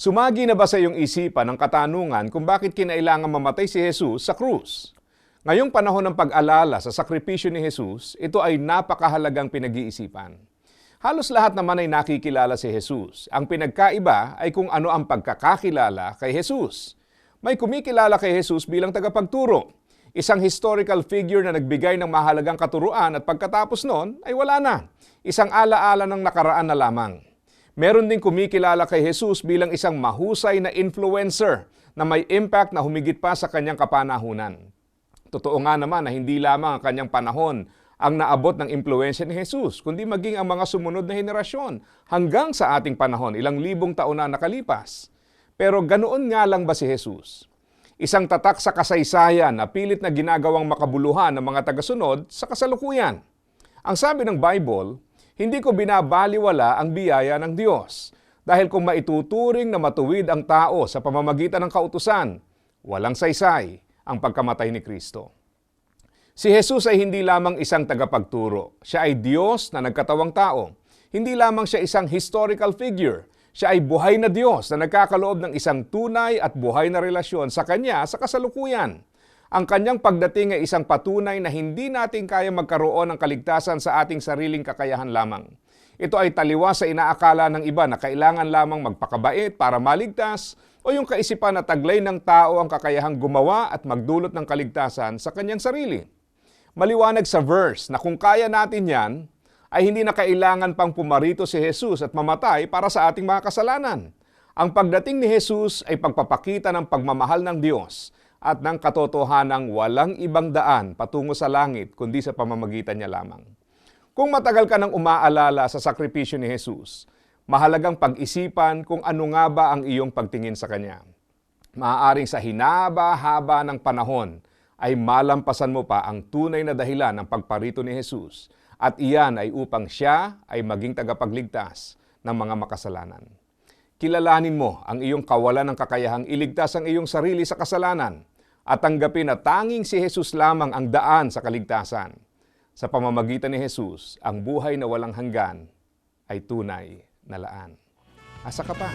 Sumagi na ba sa iyong isipan ang katanungan kung bakit kinailangan mamatay si Jesus sa krus? Ngayong panahon ng pag-alala sa sakripisyo ni Jesus, ito ay napakahalagang pinag-iisipan. Halos lahat naman ay nakikilala si Jesus. Ang pinagkaiba ay kung ano ang pagkakakilala kay Jesus. May kumikilala kay Jesus bilang tagapagturo, isang historical figure na nagbigay ng mahalagang katuruan at pagkatapos noon ay wala na. Isang alaala ng nakaraan na lamang. Meron din kumikilala kay Jesus bilang isang mahusay na influencer na may impact na humigit pa sa kanyang kapanahunan. Totoo nga naman na hindi lamang ang kanyang panahon ang naabot ng impluensya ni Jesus, kundi maging ang mga sumunod na henerasyon hanggang sa ating panahon, ilang libong taon na nakalipas. Pero ganoon nga lang ba si Jesus? Isang tatak sa kasaysayan na pilit na ginagawang makabuluhan ng mga tagasunod sa kasalukuyan. Ang sabi ng Bible, hindi ko binabaliwala ang biyaya ng Diyos. Dahil kung maituturing na matuwid ang tao sa pamamagitan ng kautusan, walang saysay ang pagkamatay ni Kristo. Si Jesus ay hindi lamang isang tagapagturo. Siya ay Diyos na nagkatawang tao. Hindi lamang siya isang historical figure. Siya ay buhay na Diyos na nagkakaloob ng isang tunay at buhay na relasyon sa Kanya sa kasalukuyan. Ang kanyang pagdating ay isang patunay na hindi natin kaya magkaroon ng kaligtasan sa ating sariling kakayahan lamang. Ito ay taliwas sa inaakala ng iba na kailangan lamang magpakabait para maligtas o yung kaisipan na taglay ng tao ang kakayahang gumawa at magdulot ng kaligtasan sa kanyang sarili. Maliwanag sa verse na kung kaya natin yan, ay hindi na kailangan pang pumarito si Jesus at mamatay para sa ating mga kasalanan. Ang pagdating ni Jesus ay pagpapakita ng pagmamahal ng Diyos at ng katotohanang walang ibang daan patungo sa langit kundi sa pamamagitan niya lamang. Kung matagal ka nang umaalala sa sakripisyo ni Jesus, mahalagang pag-isipan kung ano nga ba ang iyong pagtingin sa Kanya. Maaaring sa hinaba-haba ng panahon ay malampasan mo pa ang tunay na dahilan ng pagparito ni Jesus at iyan ay upang siya ay maging tagapagligtas ng mga makasalanan. Kilalanin mo ang iyong kawalan ng kakayahang iligtas ang iyong sarili sa kasalanan at tanggapin na tanging si Jesus lamang ang daan sa kaligtasan. Sa pamamagitan ni Jesus, ang buhay na walang hanggan ay tunay na laan. Asa ka pa?